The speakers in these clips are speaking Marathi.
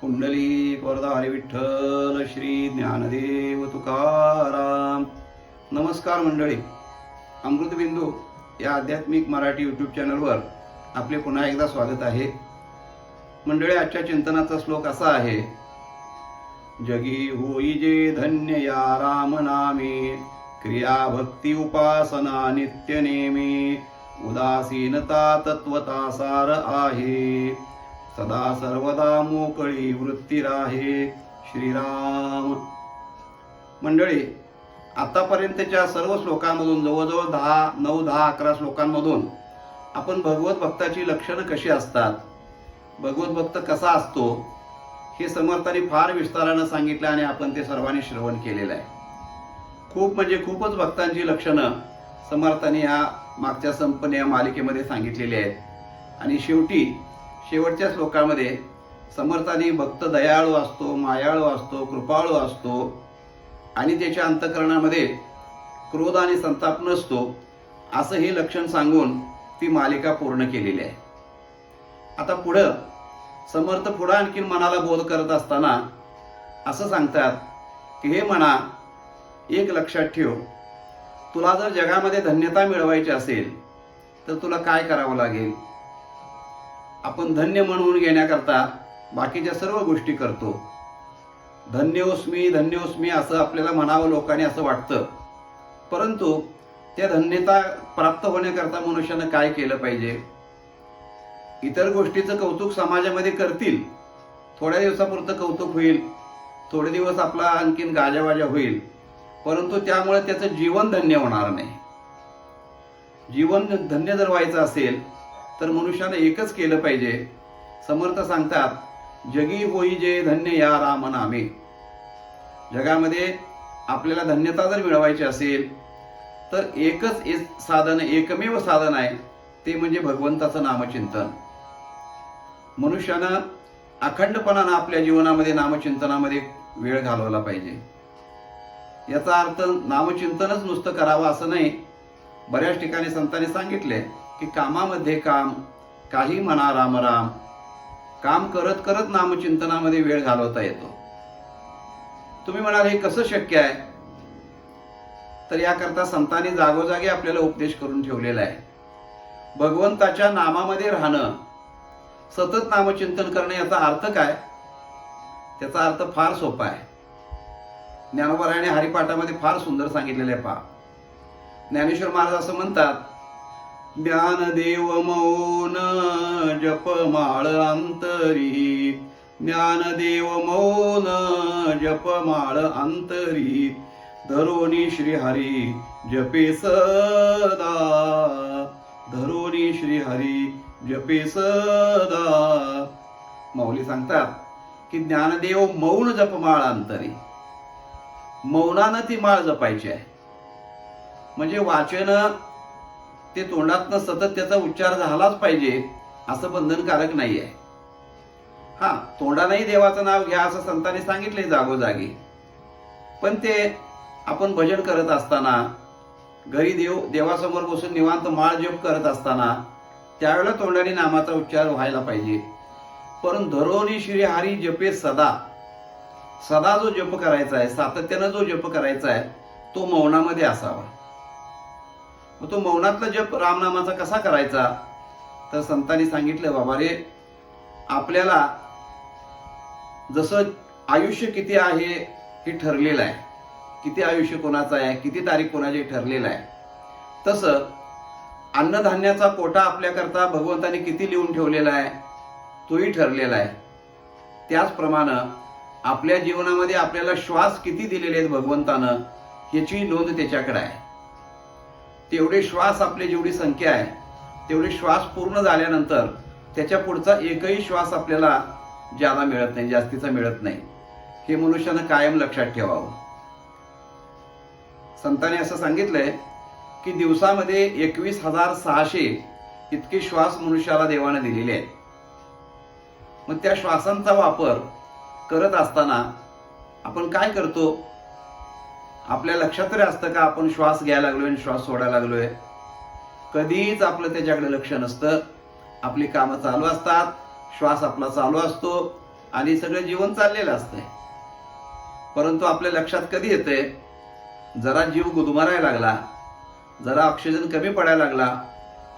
कुंडली वरदारी विठ्ठल श्री ज्ञानदेव तुकाराम. नमस्कार मंडळी. अमृतबिंदू या आध्यात्मिक मराठी यूट्यूब चॅनलवर आपले पुन्हा एकदा स्वागत आहे. मंडळी आजच्या चिंतनाचा श्लोक असा आहे. जगी होई जे धन्य या राम नामे क्रिया भक्ती उपासना नित्य नेमे उदासीनता तत्वता सार आहे. सदा सर्वदा मोकळी वृत्ती राहे. श्रीराम. मंडळी आतापर्यंतच्या सर्व श्लोकांमधून जवळजवळ दहा नऊ दहा अकरा श्लोकांमधून आपण भगवत भक्ताची लक्षणं कशी असतात? भगवत भक्त कसा असतो? हे समर्थांनी फार विस्तारानं सांगितलं आणि आपण ते सर्वांनी श्रवण केलेलं आहे. खूप म्हणजे खूपच भक्तांची लक्षणं समर्थांनी या मागच्या संपन्न या मालिकेमध्ये सांगितलेली आहेत. आणि शेवटी शेवटच्या श्लोकामध्ये समर्थाने भक्त दयाळू असतो मायाळू असतो कृपाळू असतो आणि त्याच्या अंतकरणामध्ये क्रोध आणि संताप नसतो असं हे लक्षण सांगून ती मालिका पूर्ण केलेली आहे. आता पुढं समर्थ पुढं आणखीन मनाला बोध करत असताना असं सांगतात की हे म्हणा एक लक्षात ठेव. तुला जर जगामध्ये धन्यता मिळवायची असेल तर तुला काय करावं लागेल? आपण धन्य म्हणून घेण्याकरता बाकीच्या सर्व गोष्टी करतो. धन्योस्मी धन्योस्मी असं आपल्याला म्हणावं लोकांनी असं वाटतं. परंतु त्या धन्यता प्राप्त होण्याकरता मनुष्यानं काय केलं पाहिजे? इतर गोष्टीचं कौतुक समाजामध्ये करतील. थोड्या दिवसापुरतं कौतुक होईल. थोडे दिवस आपला आणखीन गाजावाजा होईल. परंतु त्यामुळे त्याचं जीवन धन्य होणार नाही. जीवन धन्य जर व्हायचं असेल तर मनुष्यानं एकच केलं पाहिजे. समर्थ सांगतात जगी होई जे धन्य या राम नामे. जगामध्ये आपल्याला धन्यता जर मिळवायची असेल तर एकच एक साधन एकमेव साधन आहे ते म्हणजे भगवंताचं नामचिंतन. मनुष्यानं अखंडपणानं आपल्या जीवनामध्ये नामचिंतनामध्ये वेळ घालवला पाहिजे. याचा अर्थ नामचिंतनच नुसतं करावं असं नाही. बऱ्याच ठिकाणी संतांनी सांगितले की कामामध्ये काम काही म्हणा राम राम. काम करत करत नामचिंतनामध्ये वेळ घालवता येतो. तुम्ही म्हणाल हे कसं शक्य आहे? तर याकरता संतांनी जागोजागी आपल्याला उपदेश करून ठेवलेला आहे. भगवंताच्या नामामध्ये राहणं सतत नामचिंतन करणं याचा अर्थ काय? त्याचा अर्थ फार सोपा आहे. ज्ञानोबरायाने हरिपाठामध्ये फार सुंदर सांगितलेलं आहे पहा. ज्ञानेश्वर महाराज असं म्हणतात ज्ञानदेव मौन जपमाळ अंतरी. ज्ञानदेव मौन जपमाळ अंतरी. धरोनी श्रीहरी जपे सदा. धरोनी श्रीहरी जपे सदा. माऊली सांगतात की ज्ञानदेव मौन जपमाळ अंतरी. मौनानं ती माळ जपायची आहे. म्हणजे वाचन ते तोंडातनं सतत त्याचा उच्चार झालाच पाहिजे असं बंधनकारक नाही आहे हा तोंडानंही देवाचं नाव घ्या असं संतांनी सांगितले जागोजागी. पण ते आपण भजन करत असताना घरी देव देवासमोर बसून निवांत माळ जप करत असताना त्यावेळेला तोंडाने नामाचा उच्चार व्हायला पाहिजे. परंतु धरोनी श्री हरी जपे सदा. सदा जो जप करायचा आहे सातत्यानं जो जप करायचा आहे तो मौनामध्ये असावा. मग तो मौनातला जप रामनामाचा कसा करायचा? तर संतांनी सांगितलं बाबा रे आपल्याला जसं आयुष्य किती आहे हे ठरलेलं आहे. किती आयुष्य कोणाचं आहे किती तारीख कोणाची ठरलेलं आहे. तसं अन्नधान्याचा कोटा आपल्याकरता भगवंताने किती लिहून ठेवलेला आहे तोही ठरलेला आहे. त्याचप्रमाणे आपल्या जीवनामध्ये आपल्याला श्वास किती दिलेले आहेत भगवंतानं याची नोंद त्याच्याकडे आहे. तेवढे श्वास आपली जेवढी संख्या आहे तेवढे श्वास पूर्ण झाल्यानंतर त्याच्या पुढचा एकही श्वास आपल्याला ज्यादा मिळत नाही जास्तीचा मिळत नाही. हे मनुष्यानं कायम लक्षात ठेवावं. संतांनी असं सांगितलंय की दिवसामध्ये एकवीस हजार सहाशे इतके श्वास मनुष्याला देवानं दिलेले आहेत. मग त्या श्वासांचा वापर करत असताना आपण काय करतो? आपल्या लक्षात तरी असतं का आपण श्वास घ्यायला लागलोय आणि श्वास सोडायला लागलोय? कधीच आपलं त्याच्याकडे लक्ष नसतं. आपली कामं चालू असतात श्वास आपला चालू असतो आणि सगळं जीवन चाललेलं असतंय. परंतु आपल्या लक्षात कधी येते जरा जीव गुदमारायला लागला जरा ऑक्सिजन कमी पडायला लागला.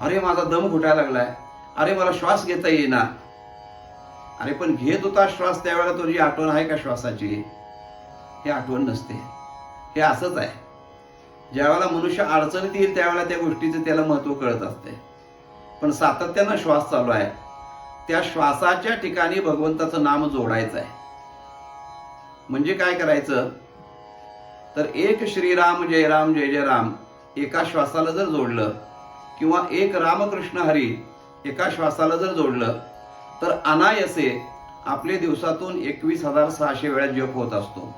अरे माझा दम घुटायला लागलाय. अरे मला श्वास घेता येईना. अरे पण घेत होता श्वास त्यावेळेला तुझी आठवण आहे का श्वासाची? हे आठवण नसते. हे असंच आहे. ज्यावेळेला मनुष्य अडचणीत येईल त्यावेळेला त्या गोष्टीचं त्याला महत्त्व कळत असते. पण सातत्यानं श्वास चालू आहे. त्या श्वासाच्या ठिकाणी भगवंताचं नाम जोडायचं आहे म्हणजे काय करायचं? तर एक श्रीराम जय राम जय जय राम एका श्वासाला जर जोडलं किंवा एक रामकृष्ण हरी एका श्वासाला जर जोडलं तर अनायसे आपले दिवसातून एकवीस हजार सहाशे वेळा जप होत असतो.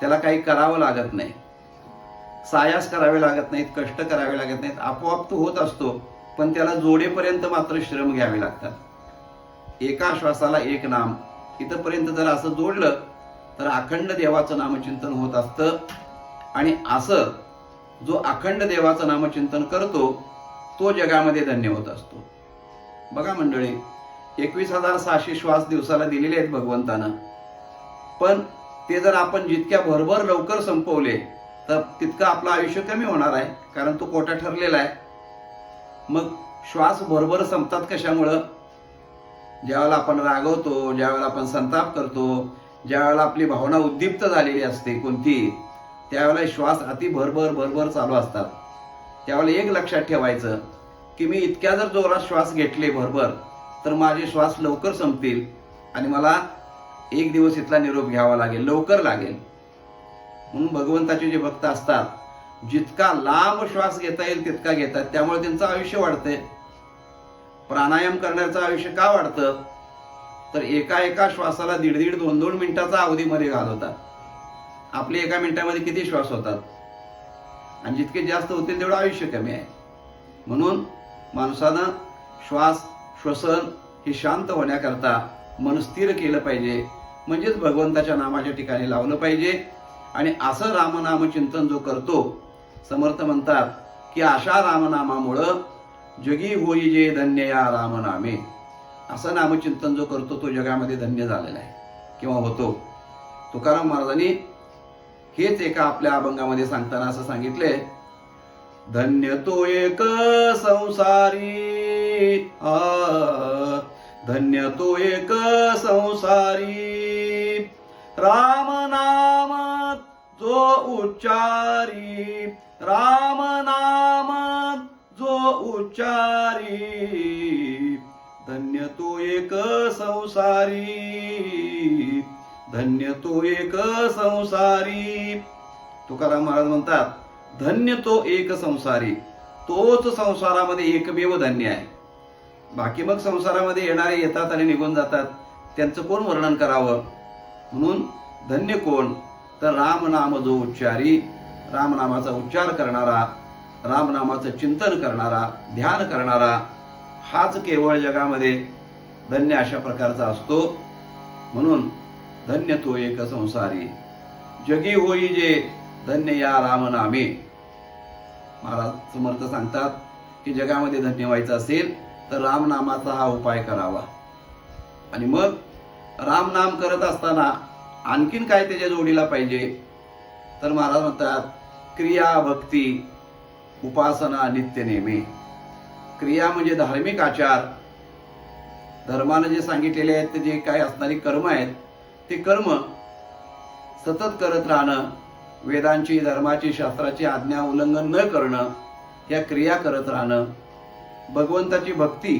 त्याला काही करावं लागत नाही. सायास करावे लागत नाहीत कष्ट करावे लागत नाहीत आपोआप तो होत असतो पण त्याला जोडेपर्यंत मात्र श्रम घ्यावे लागतात. एका श्वासाला एक नाम इथंपर्यंत जर असं जोडलं तर अखंड देवाचं नामचिंतन होत असतं. आणि असं जो अखंड देवाचं नामचिंतन करतो तो जगामध्ये धन्य होत असतो. बघा मंडळी एकवीस हजार सहाशे श्वास दिवसाला दिलेले आहेत भगवंतानं. पण ते जर आपण जितक्या भरभर लवकर संपवले तर तितकं आपलं आयुष्य कमी होणार आहे कारण तो कोटा ठरलेला आहे. मग श्वास भरभर संपतात कशामुळं? ज्यावेळेला आपण रागवतो ज्यावेळेला आपण संताप करतो ज्यावेळेला आपली भावना उद्दीप्त झालेली असते कोणती त्यावेळेला श्वास अति भरभर भरभर चालू असतात. त्यावेळेला एक लक्षात ठेवायचं की मी इतक्या जर जोरात श्वास घेतले भरभर तर माझे श्वास लवकर संपतील आणि मला एक दिवस इथला निरोप घ्यावा लागेल लवकर लागेल. म्हणून भगवंताचे जे भक्त असतात जितका लांब श्वास घेता येईल तितका घेतात. त्यामुळे त्यांचं आयुष्य वाढतंय. प्राणायाम करण्याचं आयुष्य का वाढतं? तर एका एका श्वासाला दीड दीड दोन दोन मिनिटाचा अवधीमध्ये घालवतात आपले एका मिनिटामध्ये किती श्वास होतात? आणि जितके जास्त होतील तेवढं आयुष्य कमी आहे. म्हणून माणसानं श्वास श्वसन हे शांत होण्याकरता मन स्थिर केलं पाहिजे. म्हणजेच भगवंताच्या नामाच्या ठिकाणी लावलं पाहिजे. आणि असं रामनाम चिंतन जो करतो समर्थ म्हणतात की अशा रामनामामुळं जगी होई जे धन्य या रामनामे. असं नामचिंतन जो करतो तो जगामध्ये धन्य झालेला आहे. किंवा होतो. तुकाराम महाराजांनी हेच एका आपल्या अभंगामध्ये सांगताना असं सांगितले धन्य तो एक संसारी आ धन्य तो एक संसारी राम नाम जो उच्चारी। राम नाम जो उच्चारी। धन्य तो एक संसारी धन्य तो एक संसारी तुकाराम महाराज म्हणतात धन्य तो एक संसारी तोच संसारामध्ये एकमेव धन्य आहे। बाकी मग संसारामध्ये येणारे येतात आणि निघून जातात. त्यांचं कोण वर्णन करावं? म्हणून धन्य कोण? तर रामनाम जो उच्चारी रामनामाचा उच्चार करणारा रामनामाचं चिंतन करणारा ध्यान करणारा हाच केवळ जगामध्ये धन्य अशा प्रकारचा असतो. म्हणून धन्य तो एक संसारी. जगी होई जे धन्य या रामनामे. महाराज समर्थ सांगतात की जगामध्ये धन्य व्हायचं असेल तर रामनामाचा हा उपाय करावा. आणि मग रामनाम करत असताना आणखीन काय त्याच्या जोडीला पाहिजे? तर महाराज म्हणतात क्रिया भक्ती उपासना नित्य नेहमी. क्रिया म्हणजे धार्मिक आचार. धर्मानं जे सांगितलेले आहेत ते जे काय असणारी कर्म आहेत ते कर्म सतत करत राहणं वेदांची धर्माची शास्त्राची आज्ञा उल्लंघन न करणं या क्रिया करत राहणं भगवंताची भक्ती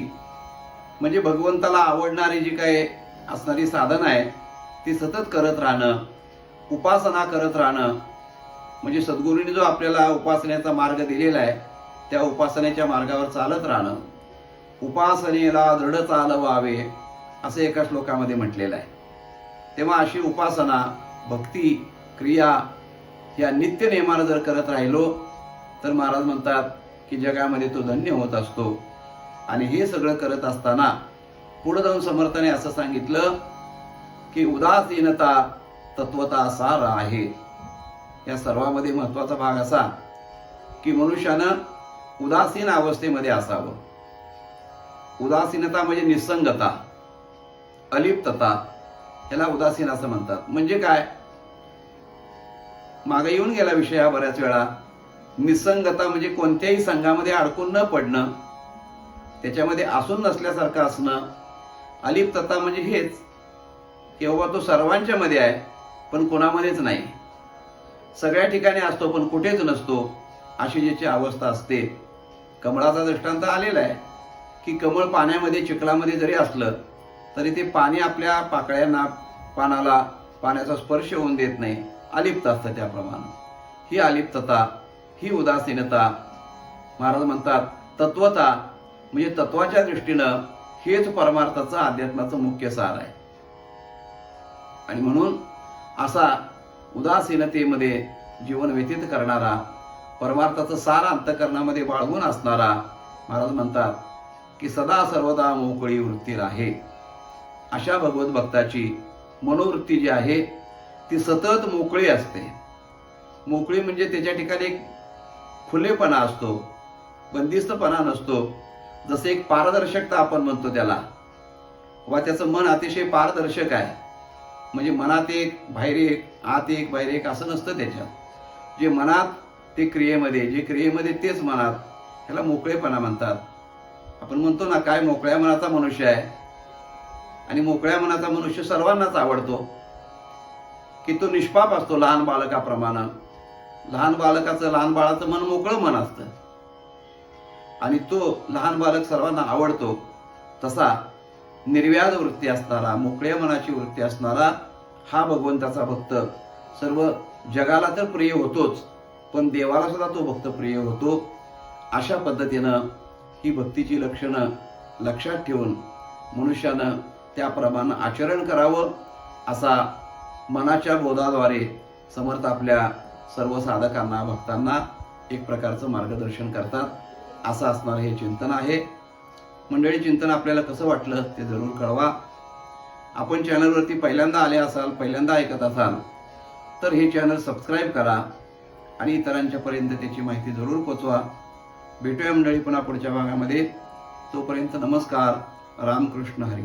म्हणजे भगवंताला आवडणारी जी काही असणारी साधन आहेत ती सतत करत राहणं उपासना करत राहणं म्हणजे सद्गुरूंनी जो आपल्याला उपासनेचा मार्ग दिलेला आहे त्या उपासनेच्या मार्गावर चालत राहणं उपासनेला दृढ चालवावे असं एका श्लोकामध्ये म्हटलेलं आहे. तेव्हा अशी उपासना भक्ती क्रिया या नित्य नियमानं जर करत राहिलो तर महाराज म्हणतात की जगामध्ये तो धन्य होत असतो. आणि हे सगळं करत असताना पुढे जाऊन समर्थाने असं सांगितलं की उदासीनता तत्वता सार आहे. या सर्वामध्ये महत्त्वाचा भाग असा की मनुष्यानं उदासीन अवस्थेमध्ये असावं. उदासीनता म्हणजे निसंगता अलिप्तता याला उदासीन असं म्हणतात. म्हणजे काय? मागे येऊन गेला विषय हा बऱ्याच वेळा. निसंगता म्हणजे कोणत्याही संघामध्ये अडकून न पडणं त्याच्यामध्ये असून नसल्यासारखं असणं अलिप्तता म्हणजे हेच की बाबा तो सर्वांच्या मध्ये आहे पण कोणामध्येच नाही. सगळ्या ठिकाणी असतो पण कुठेच नसतो अशी ज्याची अवस्था असते. कमळाचा दृष्टांत आलेला आहे की कमळ पाण्यामध्ये चिखलामध्ये जरी असलं तरी ते पाणी आपल्या पाकळ्यांना पानाला पाण्याचा स्पर्श होऊन देत नाही. अलिप्त असतं त्याप्रमाणे. ही अलिप्तता ही उदासीनता. महाराज म्हणतात तत्वता म्हणजे तत्वाच्या दृष्टीनं हेच परमार्थाचं अध्यात्माचं मुख्य सार आहे. आणि म्हणून असा उदासीनतेमध्ये जीवन व्यतीत करणारा परमार्थाचं सार अंतकरणामध्ये बाळगून असणारा महाराज म्हणतात की सदा सर्वदा मोकळी वृत्ती आहे अशा भगवत भक्ताची मनोवृत्ती जी आहे ती सतत मोकळी असते. मोकळी म्हणजे त्याच्या ठिकाणी एक खुलेपणा असतो बंदिस्तपणा नसतो जसं एक पारदर्शकता आपण म्हणतो त्याला. वा त्याचं मन अतिशय पारदर्शक आहे. म्हणजे मनात एक बाहेर एक आत एक बाहेर एक असं नसतं त्याच्यात. जे मनात ते क्रियेमध्ये जे क्रियेमध्ये तेच मनात ह्याला मोकळेपणा म्हणतात. आपण म्हणतो ना काय मोकळ्या मनाचा मनुष्य आहे? आणि मोकळ्या मनाचा मनुष्य सर्वांनाच आवडतो. की तो निष्पाप असतो लहान बालकाप्रमाणे. लहान बालकाचं लहान बाळाचं मन मोकळं मन असतं. आणि तो लहान बालक सर्वांना आवडतो. तसा निर्व्याज वृत्ती असणारा मोकळ्या मनाची वृत्ती असणारा हा भगवंताचा भक्त. सर्व जगाला तर प्रिय होतोच पण देवाला सुद्धा तो भक्त प्रिय होतो. अशा पद्धतीनं ही भक्तीची लक्षणं लक्षात ठेवून मनुष्यानं त्याप्रमाणे आचरण करावं असा मनाच्या बोधाद्वारे समर्थ आपल्या सर्व साधकांना भक्तांना एक प्रकारचं मार्गदर्शन करतात. असं असणारं हे चिंतन आहे. मंडळी चिंतन आपल्याला कसं वाटलं ते जरूर कळवा. आपण चॅनलवरती पहिल्यांदा आले असाल पहिल्यांदा ऐकत असाल तर हे चॅनल सबस्क्राईब करा आणि इतरांच्यापर्यंत त्याची माहिती जरूर पोचवा. भेटूया मंडळी पुन्हा पुढच्या भागामध्ये. तोपर्यंत नमस्कार. रामकृष्ण हरी.